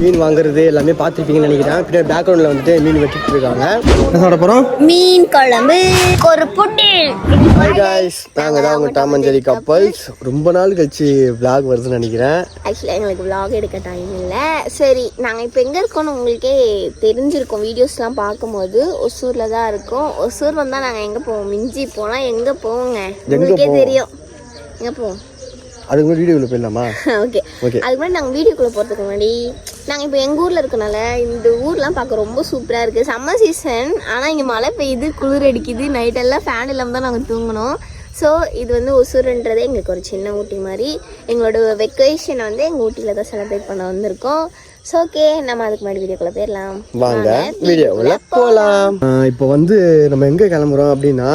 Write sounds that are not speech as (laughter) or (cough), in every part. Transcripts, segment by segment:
மீன் வாங்குறது எல்லாமே பார்த்துருப்பீங்கன்னு நினைக்கிறேன். பின்னாடி பேக்ரவுண்டில் வந்துட்டு மீன் வெட்டிட்டு இருக்காங்க. என்ன சாப்பிட போகிறோம் மீன் குழம்பு ஒரு புட்டு ஹாய் காய்ஸ் நாங்கள் தான் உங்கள் டாம் கப்பல்ஸ் ரொம்ப நாள் கழிச்சு vlog வருதுன்னு நினைக்கிறேன். ஆக்சுவலாக எங்களுக்கு vlog எடுக்க டைம் இல்லை. சரி நாங்கள் இப்போ எங்கே இருக்கோம்னு உங்களுக்கே தெரிஞ்சிருக்கோம். வீடியோஸ்லாம் பார்க்கும்போது ஒசூரில் தான் இருக்கோம். ஒசூர் வந்தால் நாங்கள் எங்கே போவோம்? மிஞ்சி போனால் எங்கே போவோங்க? உங்களுக்கே போவோம்? தெரியும். எங்கே போவோம்? அதுக்கு முன்னாடி வீடியோவில் போயிடலாமா? (laughs) Okay Okay. அதுக்கு முன்னாடி நாங்கள் வீடியோக்குள்ளே போகிறதுக்கு முன்னாடி நாங்கள் இப்போ எங்கள் ஊரில் இருக்கனால இந்த ஊர்லாம் பார்க்க ரொம்ப சூப்பராக இருக்குது சம்மர் சீசன் ஆனால் இங்கே மழை பெய்யுது குளிர் அடிக்குது நைட்டெல்லாம் ஃபேன் இல்லாமல் தான் நாங்கள் தூங்கணும் ஸோ இது வந்து ஒசூருன்றதே எங்களுக்கு ஒரு சின்ன ஊட்டி மாதிரி. எங்களோட வெக்கேஷனை வந்து எங்கள் ஊட்டியில் தான் செலிப்ரேட் பண்ண வந்திருக்கோம். ஸோ ஓகே நம்ம அதுக்கு முன்னாடி வீடியோக்குள்ளே போயிடலாம். வாங்க போகலாம் இப்போ வந்து நம்ம எங்கே கிளம்புறோம் அப்படின்னா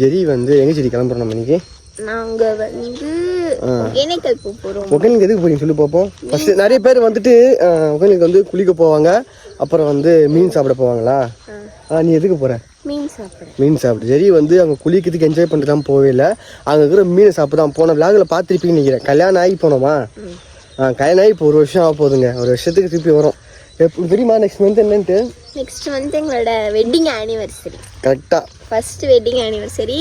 ஜெரி வந்து எங்கே ஜெரி கிளம்புறோம் நம்ம இன்னைக்கு? நாங்கள் வந்து ஒகேனக்கல் எதுக்கு போறீங்க சொல்லி பார்ப்போம். ஃபர்ஸ்ட் நிறைய பேர் வந்துட்டு ஆஹ் ஒகேனுக்கு வந்து குளிக்க போவாங்க. அப்புறம் வந்து மீன் சாப்பிட போவாங்களா? ஆஹ் நீ எதுக்கு போற? மீன் சாப்பிட்றேன். மீன் சாப்பிட்டு சரி வந்து அங்கே குளிக்கிறதுக்கு என்ஜாய் பண்ணிட்டு தான் போவே இல்லை. அங்கே இருக்கிற மீனை சாப்பிட்டு தான் போன விளாகில் பார்த்துருப்பீங்கன்னு நினைக்கிறேன். கல்யாணம் ஆகி போனோமா? ஆ கல்யாணம் ஆகி இப்போ ஒரு வருஷம் ஆக போகுதுங்க. ஒரு வருஷத்துக்கு திருப்பி வரும். எப்போ தெரியுமா நெக்ஸ்ட் மந்த் என்னன்ட்டு? நெக்ஸ்ட் வந்து எங்களோட வெட்டிங் ஆனிவர்சரி கரெக்டாக ஃபர்ஸ்ட் வெட்டிங் ஆனிவர்சரி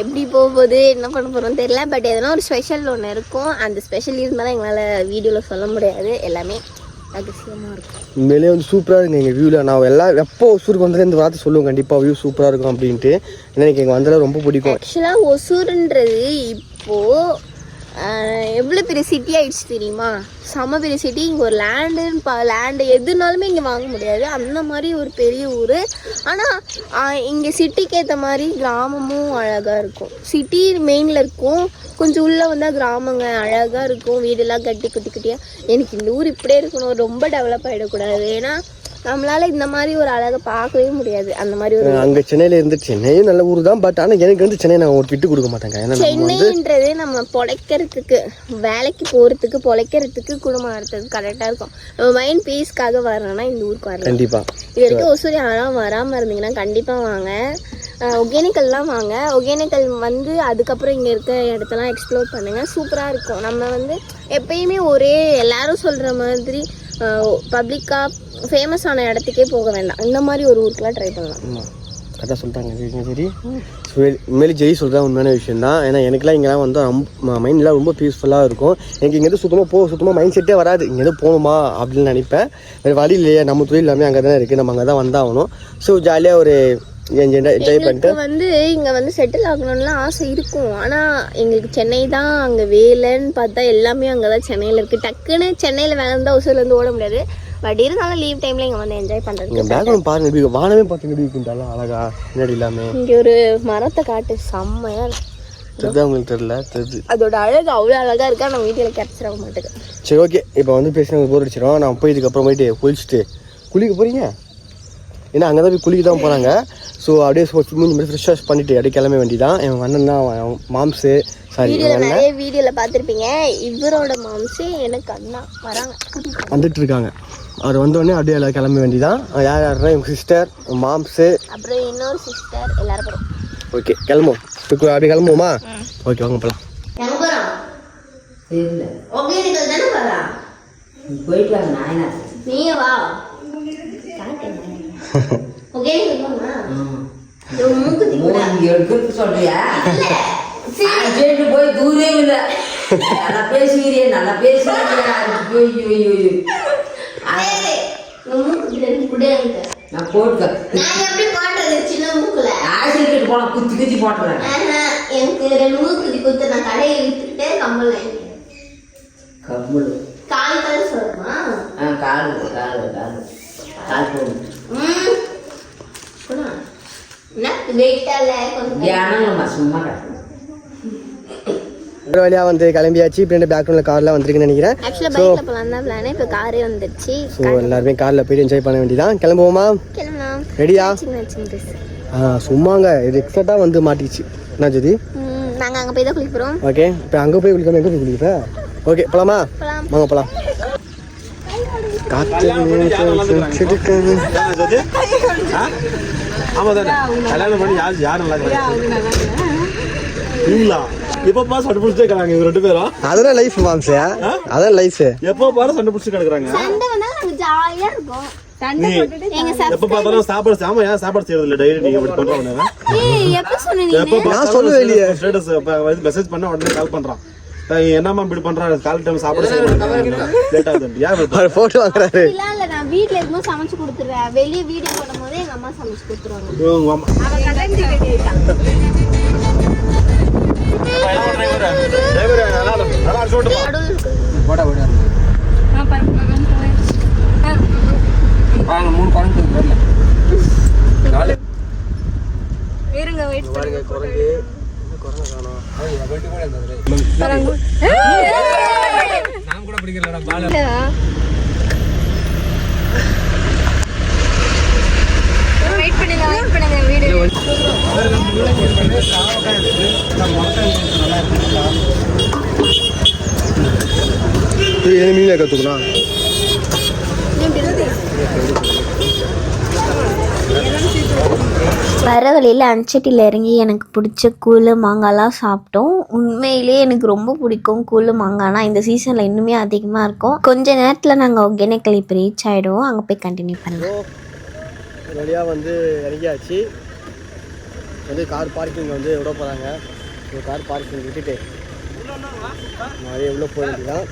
எப்படி போக போகுது என்ன பண்ண போகிறோம் தெரியல பட் எதனா ஒரு ஸ்பெஷல் ஒன்று இருக்கும். அந்த ஸ்பெஷல் இருந்தாலும் எங்களால் வீடியோவில் சொல்ல முடியாது. எல்லாமே ரகசியமாக இருக்கும். உண்மையிலேயே வந்து சூப்பராக இருக்குங்க எங்கள் வியூவில் நான் எல்லாம் எப்போ ஒசூருக்கு வந்ததே இந்த வார்த்தை சொல்லுவேன். கண்டிப்பாக வியூ சூப்பராக இருக்கும் அப்படின்ட்டு. ஏன்னா எனக்கு எங்கள் வந்தாலும் ரொம்ப பிடிக்கும். ஆக்சுவலாக ஒசூருன்றது இப்போது எவ்வளோ பெரிய சிட்டி ஆயிடுச்சு தெரியுமா? செம பெரிய சிட்டி இங்கே ஒரு லேண்டுன்னு பா லேண்டு எதுனாலுமே இங்கே வாங்க முடியாது. அந்த மாதிரி ஒரு பெரிய ஊர். ஆனால் இங்கே சிட்டிக்கு ஏற்ற மாதிரி கிராமமும் அழகாக இருக்கும். சிட்டி மெயினில் இருக்கும். கொஞ்சம் உள்ளே வந்தால் கிராமங்க அழகாக இருக்கும். வீடெல்லாம் கட்டி குட்டி குட்டியாக எனக்கு இந்த ஊர் இப்படியே இருக்கணும். ரொம்ப டெவலப் ஆகிடக்கூடாது ஏன்னா நம்மளால இந்த மாதிரி ஒரு அழகை பார்க்கவே முடியாது. அந்த மாதிரி ஒரு அங்கே சென்னையில் இருந்து சென்னையும் நல்ல ஊர் தான். பட் ஆனால் எனக்கு வந்து சென்னை நான் விட்டு கொடுக்க மாட்டேங்க. ஏன்னா சென்னைன்றது நம்ம பொழைக்கிறதுக்கு வேலைக்கு போகிறதுக்கு பொழைக்கிறதுக்கு குடும்பம் நடத்துறதுக்கு கரெக்டாக இருக்கும். நம்ம மைண்ட் பீஸ்க்காக வரணும்னா இந்த ஊருக்கு வரலாம். கண்டிப்பாக இது வரைக்கும் ஒசூரி யாரும் வராமல் இருந்தீங்கன்னா கண்டிப்பாக வாங்க. ஒகேனக்கல்லாம் வாங்க. ஒகேனக்கல் வந்து அதுக்கப்புறம் இங்கே இருக்க இடத்தெல்லாம் எக்ஸ்ப்ளோர் பண்ணுங்கள் சூப்பராக இருக்கும். நம்ம வந்து எப்பயுமே ஒரே எல்லாரும் சொல்கிற மாதிரி பப்ளிக்காக ஃபேமஸான இடத்துக்கே போக வேண்டாம். இந்த மாதிரி ஒரு ஊருக்குலாம் ட்ரை பண்ணலாம். கரெக்டாக சொல்லிட்டாங்க சரி. உண்மையிலே ஜெய் சொல்கிறா உண்மையான விஷயம் தான் ஏன்னா எனக்குலாம் இங்கெல்லாம் வந்து ரொம்ப மைண்ட்லாம் ரொம்ப பீஸ்ஃபுல்லாக இருக்கும். எனக்கு இங்கேருந்து சுத்தமாக போக சுத்தமாக மைண்ட் செட்டே வராது. இங்கேருந்து போகணுமா அப்படின்னு நினைப்பேன். வேறு வழி இல்லையே. நம்ம தொழில் எல்லாமே அங்கே தானே இருக்குது நம்ம அங்கே தான் வந்தாகணும் ஸோ ஜாலியாக ஒரு என்ஜாய் பண்ணிட்டு எங்களுக்கு வந்து இங்க வந்து செட்டில் ஆகணும்லாம் ஆசை இருக்கும். ஆனா எங்களுக்கு சென்னை தான் அங்க வேலைன்னு பார்த்தா எல்லாமே அங்கதான் சென்னையில இருக்கு. டக்குன்னு சென்னையில வேலை இருந்தா ஒசூர்ல இருந்து ஓட முடியாது. பட் இருந்தாலும் லீவ் டைம்ல இங்க வந்து என்ஜாய் இங்கே பண்றதுக்கு பேக்ரவுண்ட் பாருங்க இருக்கு. வானமே பார்த்து எப்படி இருக்குண்டாலும் அழகா முன்னாடி இல்லாமல் இங்க ஒரு மரத்தை காட்டு செம்மையா இருக்கு. தெரியுதா உங்களுக்கு தெரியல? தெரியுது அதோட அழகு அவ்வளவு அழகா இருக்கா நம்ம வீட்டுல கேப்சர் ஆக மாட்டேங்குது. சரி ஓகே இப்போ வந்து பேசினது போர் அடிச்சிடும் நான் போய் இதுக்கப்புறம் போயிட்டு குளிச்சுட்டு குளிக்க போகிறீங்க ஏன்னா அங்கே தான் போய் குளிக்க தான் போகிறாங்க ஸோ அப்படியே மூணு மணி ஃப்ரெஷ் வாஷ் பண்ணிட்டு அப்படியே கிளம்ப வேண்டியதான் என் அண்ணன் தான் மாம்ஸு சாரி நிறைய வீடியோல பாத்திருப்பீங்க இவரோட மாம்சே எனக்கு அண்ணா வராங்க. வந்துட்டு இருக்காங்க. அவர் வந்தோடனே அப்படியே எல்லாம் கிளம்ப வேண்டியதான் யார் யாருன்னா எங்கள் சிஸ்டர் மாம்ஸு அப்புறம் இன்னொரு சிஸ்டர் எல்லாரும் ஓகே கிளம்புவோம். அப்படியே கிளம்புவோமா? ஓகே வாங்க போகலாம் போயிட்டு வாங்க நாயனா வா. சொல்றியா? போய் தூரே இல்லை. நல்லா பேசுகிறீ நல்லா பேசுகிறீங்க மூக்குத்தி ரெண்டு கூட இருக்கு நான் போட்டுக்க. நான் எப்படி போடுறது? சின்ன மூக்குல. ஆசிரியர்கிட்ட போன குத்தி குத்தி போட்டுறேன். எனக்கு ரெண்டு மூக்குத்தி குத்து நான் கடையை வித்துக்கிட்டே கம்பல் வாங்கிக்கிறேன். கால் கால் சொல்லணுமா? ஆ காலு காலு காலு. கால் போடு. ம். என்ன? வெயிட்டா இல்ல? கொஞ்சம் தியானங்கம்மா சும்மா. ஒரு வழியாக வந்து கிளம்பியாச்சு. இப்போ பேக்ரவுண்டில் கார்லாம் வந்திருக்குன்னு நினைக்கிறேன். இப்போ காரே வந்துருச்சு. ஸோ எல்லாருமே காரில் போயிட்டு என்ஜாய் பண்ண வேண்டியதான் கிளம்புவோமா? ரெடியா ஆ சும்மாங்க. இது எக்ஸாக்டாக வந்து மாட்டிச்சு என்ன ஜோதி? ம் நாங்க அங்க போய் தான் ஓகே இப்போ அங்கே போய் குளிக்காம எங்கே போய் குளிப்ப? ஓகே போலாமா? போலாம். வாங்க காற்று தானே. கல்யாணம் பண்ணி யார் யார் நல்லா நீங்களா எப்போ பாரு சண்டை பிடிச்சிட்டே இருக்காங்க இவங்க ரெண்டு பேரும் அதெல்லாம் லைஃப் மாம்சே அதான் லைஃப் எப்போ பாரு சண்டை பிடிச்சிட்டு கிடக்குறாங்க. சண்டை வந்தா நாங்க ஜாலியா இருக்கோம் எப்போ பார்த்தாலும் சாப்பாடு சாம ஏன் சாப்பாடு செய்யறது இல்ல டெய்லி நீங்க இப்படி பண்றவங்க நான் சொல்லவே இல்லையே. ஸ்டேட்டஸ் மெசேஜ் பண்ண உடனே கால் பண்றான். என்னம்மா இப்படி பண்றான்? கால் டைம் சாப்பாடு லேட் ஆகுது. அவர் போட்டு வாங்குறாரு. இல்ல இல்ல நான் வீட்ல இருக்கும்போது சமைச்சு கொடுத்துருவேன். வெளிய வீடியோ போடும்போது எங்க அம்மா சமைச்சு கொடுத்துருவாங்க. உங்க அம்மா- டிரைவர், நல்லா நல்லா அடிச்சு விட்டுப்பா. பாருங்க குரங்கு. குரங்கு காணோம்? வெயிட் பண்ணுங்க வெயிட் பண்ணுங்க வீடியோ இது எது மீன் கற்றுக்கலாம் வர வழியில் அன்சட்டியில் இறங்கி எனக்கு பிடிச்ச கூழ் மாங்காய்லாம் சாப்பிட்டோம். உண்மையிலே எனக்கு ரொம்ப பிடிக்கும் கூழ் மாங்காய்னா. இந்த சீசனில் இன்னுமே அதிகமாக இருக்கும். கொஞ்ச நேரத்தில் நாங்கள் ஒகேனக்கல் இப்போ ரீச் ஆகிடுவோம் அங்கே போய் கண்டினியூ பண்ணலாம் ஒரு வழியாக வந்து இறங்கியாச்சு. வந்து கார் பார்க்கிங் வந்து விட போகிறாங்க ஒரு கார் பார்க்கிங் விட்டுட்டு. நிறைய எவ்வளோ போக வேண்டியதான்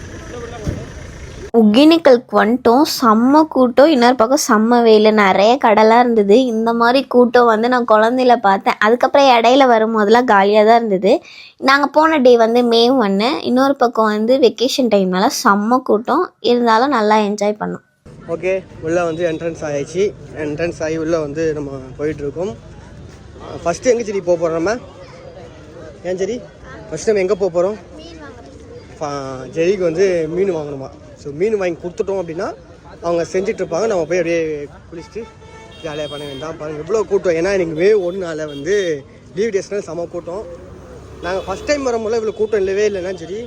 வந்துட்டோம். செம்ம கூட்டம். இன்னொரு பக்கம் செம்ம வெயில். நிறைய கடலாக இருந்தது. இந்த மாதிரி கூட்டம் வந்து நான் குழந்தையில பார்த்தேன். அதுக்கப்புறம் இடையில வரும்போதெல்லாம் காலியாக தான் இருந்தது. நாங்கள் போன டே வந்து மே ஒன்று இன்னொரு பக்கம் வந்து வெக்கேஷன் டைம்னால செம்ம கூட்டம். இருந்தாலும் நல்லா என்ஜாய் பண்ணோம். ஓகே உள்ளே வந்து என்ட்ரன்ஸ் ஆகிடுச்சு என்ட்ரன்ஸ் ஆகி உள்ளே வந்து நம்ம போயிட்டுருக்கோம். ஃபஸ்ட்டு எங்கே சரி போக போகிறோம் நம்ம? ஏன் சரி ஃபஸ்ட் நம்ம எங்கே போக போகிறோம் ஜெரிக்கு வந்து மீன் வாங்கணுமா. ஸோ மீன் வாங்கி கொடுத்துட்டோம் அப்படின்னா அவங்க செஞ்சுட்டு இருப்பாங்க நம்ம போய் அப்படியே குளிச்சுட்டு ஜாலியாக பண்ண வேண்டாம். பாருங்கள் இவ்வளோ கூட்டம். ஏன்னா எனக்கு மே ஒன்றால் வந்து லீவ் டேஸ்னால் செம கூட்டம். நாங்கள் ஃபஸ்ட் டைம் வரும்போது இவ்வளோ கூட்டம் இல்லவே இல்லைன்னா சரி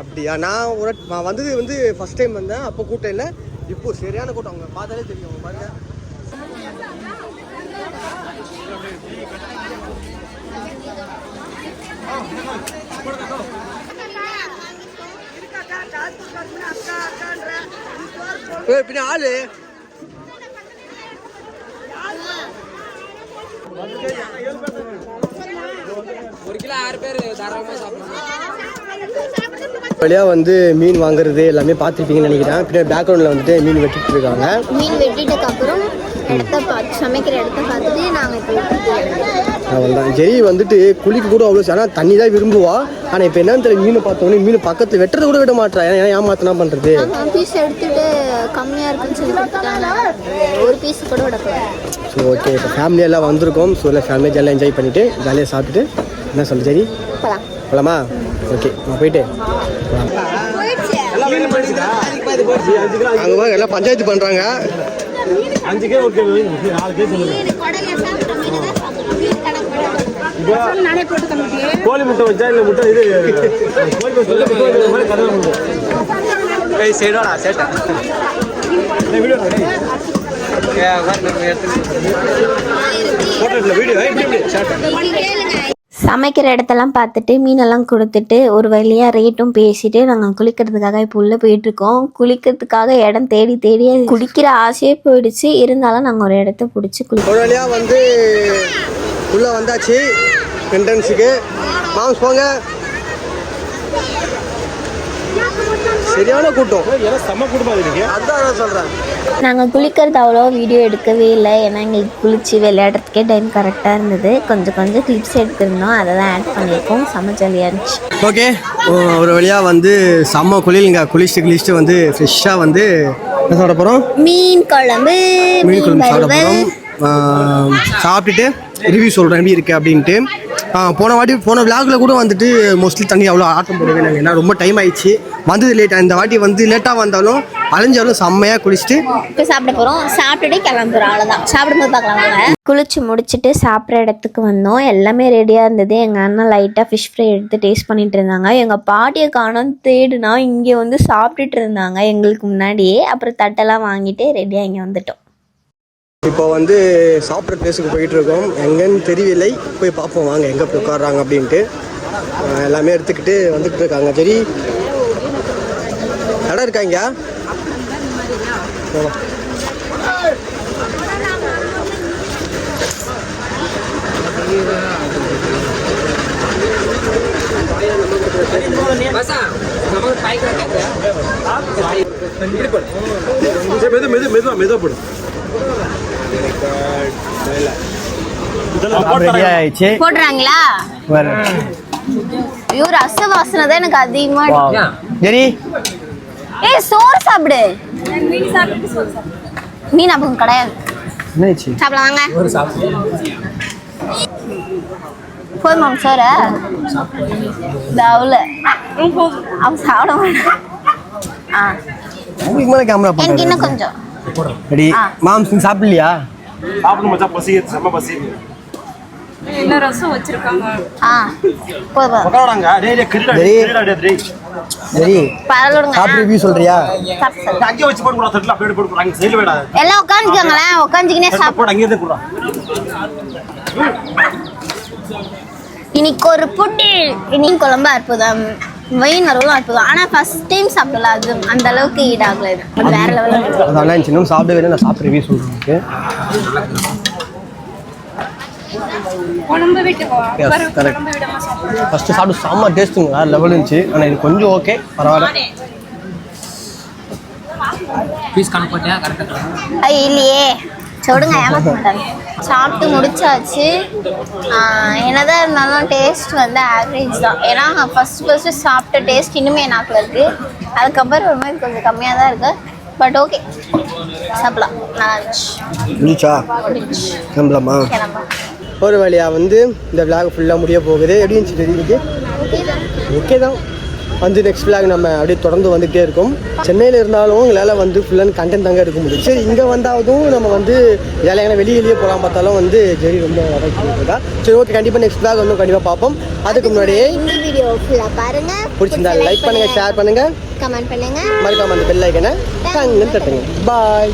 அப்படியா? நான் ஒரு நான் வந்தது வந்து ஃபஸ்ட் டைம் வந்தேன். அப்போ கூட்டம் இல்லை. இப்போ சரியான கூட்டம். அவங்க பார்த்தாலே தெரியும். அவங்க பாருங்க. பேர் பின்ன ஆளு. வழியாக வந்து மீன் வாங்குறது எல்லாமே பார்த்துருப்பீங்கன்னு நினைக்கிறேன். பின்னாடி பேக்ரவுண்டில் வந்துட்டு மீன் வெட்டிட்டு இருக்காங்க. மீன் வெட்டிட்டதுக்கு அப்புறம் இடத்த பார்த்து சமைக்கிற இடத்த பார்த்துட்டு நாங்கள் இப்போ அவ்வளோதான் ஜெரி வந்துட்டு குளிக்க கூட அவ்வளோ ஆனால் தண்ணி தான் விரும்புவா. ஆனால் இப்போ என்னன்னு தெரியல மீன் பார்த்தோன்னே மீன் பக்கத்தில் வெட்டுறது கூட விட மாட்டா ஏன்னா ஏமாத்தினா பண்ணுறது பீஸ் எடுத்துட்டு கம்மியாக இருக்குன்னு சொல்லி கொடுத்துட்டாங்க. ஒரு பீஸ் கூட விடக்கூடாது ஸோ ஓகே இப்போ ஃபேமிலியாக எல்லாம் வந்திருக்கோம். ஸோ இல்லை ஃபேமிலியாக ஜாலியாக என்ஜாய் பண்ணிவிட்டு ஜாலியாக சாப்பிட்டுட்டு என்ன சொல்லு ஜெரி? போகலாம் ஓகே நான் போயிட்டு அங்கே பாருங்க எல்லாம் பஞ்சாயத்து பண்ணுறாங்க அஞ்சு கே ஓகே நாலு கே சொல்லுங்க. கோழி முட்டை வச்சா இல்ல முட்டை இது கோழி. சரிடா சேட்டா. வீடியோ எடுக்கல, வீடியோ. சமைக்கிற இடத்தெல்லாம் பார்த்துட்டு மீனெல்லாம் கொடுத்துட்டு ஒரு வழியாக ரேட்டும் பேசிட்டு நாங்கள் குளிக்கிறதுக்காக இப்போ உள்ளே போயிட்டுருக்கோம். குளிக்கிறதுக்காக இடம் தேடி தேடி குளிக்கிற ஆசையே போயிடுச்சு. இருந்தாலும் நாங்கள் ஒரு இடத்த பிடிச்சி குளிக்கிறோம் ஒரு வழியாக வந்து உள்ளே வந்தாச்சு என்ட்ரன்ஸுக்கு மாம்ஸ் போங்க. சரியான கூட்டம். செம்ம இருக்கு அதான் சொல்கிறேன் நாங்கள் குளிக்கிறது அவ்வளோ வீடியோ எடுக்கவே இல்லை. ஏன்னா எங்களுக்கு குளிச்சு விளையாடுறதுக்கே டைம் கரெக்டாக இருந்தது. கொஞ்சம் கொஞ்சம் கிளிப்ஸ் எடுத்திருந்தோம். அதை தான் ஆட் பண்ணியிருக்கோம். செம்ம ஜாலியாக இருந்துச்சு. ஓகே ஒரு வழியாக வந்து செம்ம குளியலுங்க குளிச்சுட்டு குளிச்சுட்டு வந்து ஃப்ரெஷ்ஷாக வந்து என்ன சாப்பிட போகிறோம் மீன் குழம்பு மீன் குழம்பு சாப்பிட. போகிறோம் சாப்பிட்டுட்டு ரிவ்யூ சொல்கிறேன் எப்படி இருக்குது அப்படின்ட்டு. போன வாட்டி போன விளாக்ல கூட வந்துட்டு மோஸ்ட்லி தண்ணி அவ்வளோ ஆட்டம் போடவே நாங்கள் ஏன்னா ரொம்ப டைம் ஆயிடுச்சு. வந்தது லேட்டாக இந்த வாட்டி வந்து லேட்டாக வந்தாலும் அலைஞ்சாலும் செம்மையாக குளிச்சுட்டு இப்போ சாப்பிட போகிறோம் சாப்பிட்டுட்டு கிளம்புறோம். அவ்வளோதான் சாப்பிடும்போது பார்க்கலாம் வாங்க. குளிச்சு முடிச்சுட்டு சாப்பிட்ற இடத்துக்கு வந்தோம். எல்லாமே ரெடியாக இருந்தது. எங்கள் அண்ணன் லைட்டாக ஃபிஷ் ஃப்ரை எடுத்து டேஸ்ட் பண்ணிட்டு இருந்தாங்க. எங்கள் பாட்டியை காணோம் தேடுனா இங்கே வந்து சாப்பிட்டுட்டு இருந்தாங்க எங்களுக்கு முன்னாடியே. அப்புறம் தட்டெல்லாம் வாங்கிட்டு ரெடியாக இங்கே வந்துட்டோம். இப்போ வந்து சாப்பிட்ற பிளேஸுக்கு போயிட்டு இருக்கோம் எங்கன்னு தெரியவில்லை. போய் பார்ப்போம். வாங்க எங்கே போய் உட்காடுறாங்க அப்படின்ட்டு. எல்லாமே எடுத்துக்கிட்டு வந்துக்கிட்டு இருக்காங்க சரி. இடம் இருக்காங்க மெது மெது மெதுவா மெதுவா போடும் ரெடி ஆயிடுச்சு. போடுறாங்களா? ஐயோ ரச வாசனை தான் எனக்கு அதிகமா. சரி. ஏய் சோறு சாப்பிடு. மீன் அப்போ கிடையாது. என்னாச்சு? சாப்பிடலாம் வாங்க. போதுமா சோறு? தவுல அவன் சாப்பிட மாட்டான். ஆ. எனக்கு இன்னும் கொஞ்சம். ரெடி. மாம்ஸ் நீ சாப்பிடலையா? சாப்பிடணும் மச்சான் பசி செம்ம பசி. இன்னும் ரசம் வச்சிருக்காங்க? ஆ போதும் உட்காராங்க டேய் டேய் கிரிடா டேய். கிரிடா டேய் டேய். சரி. பரவாயில்ல சாப்பிட்டு ரிவ்யூ சொல்றியா? சாப்பிட்டு. அங்கே வச்சு போடு கூட தட்டுல அப்படியே போடு அங்க சைடுல வேடா எல்லாம் உட்காந்துக்கோங்களேன் உட்காந்துக்கினே சாப்பிடு போடு அங்கே இருந்து குடுறா இன்னைக்கு ஒரு புட்டி மீன் குழம்பு அற்புதம் வெயின் அருளும் அற்புதம் ஆனா ஃபர்ஸ்ட் டைம் சாப்பிடல. அது அந்த அளவுக்கு ஈடாகல இது. அது வேற லெவலில் அதெல்லாம் சின்னம் சாப்பிட வேணும் நான் சாப்பிட்டு ரிவ்யூ சாப்பிடுவோம் ஃபர்ஸ்ட் சாப்பிட்டு செம்ம டேஸ்ட்டுங்க வேறு லெவல் இருந்துச்சு. ஆனால் இது கொஞ்சம் ஓகே பரவாயில்ல. பீஸ் கணக்கு இல்லையே. சொல்லுங்க ஏமாத்த மாட்டாங்க. சாப்பிட்டு முடிச்சாச்சு. என்னதான் இருந்தாலும் டேஸ்ட் வந்து ஆவரேஜ் தான். ஏன்னா ஃபர்ஸ்ட் ஃபர்ஸ்ட் சாப்பிட்ட டேஸ்ட் இன்னுமே நாக்கில் இருக்கு. அதுக்கப்புறம் ஒரு மாதிரி கொஞ்சம் கம்மியாக தான் இருக்கு. பட் ஓகே சாப்பிடலாம். நல்லா இருந்துச்சு. கிளம்பலாமா? ஒரு வழியாக வந்து இந்த விளாக் ஃபுல்லாக முடிய போகுது. எப்படி இருந்துச்சு தெரியுது? ஓகே தான். வந்து நெக்ஸ்ட் விளாக் நம்ம அப்படியே தொடர்ந்து வந்துகிட்டே இருக்கும். சென்னையில் இருந்தாலும் எங்களால் வந்து ஃபுல்லாக கண்டென்ட் தாங்க எடுக்க முடியும் சரி இங்கே வந்தாலும் நம்ம வந்து வேலையான வெளியே வெளியே போகலாம் பார்த்தாலும் வந்து சரி ரொம்ப இருக்கா சரி ஓகே கண்டிப்பாக நெக்ஸ்ட் விளாக் வந்து கண்டிப்பாக பார்ப்போம். அதுக்கு முன்னாடியே பாருங்க. பிடிச்சிருந்தா லைக் பண்ணுங்கள் ஷேர் பண்ணுங்கள் கமெண்ட் பண்ணுங்க. மறக்காம அந்த பெல் ஐக்கனை தட்டுங்க. பாய்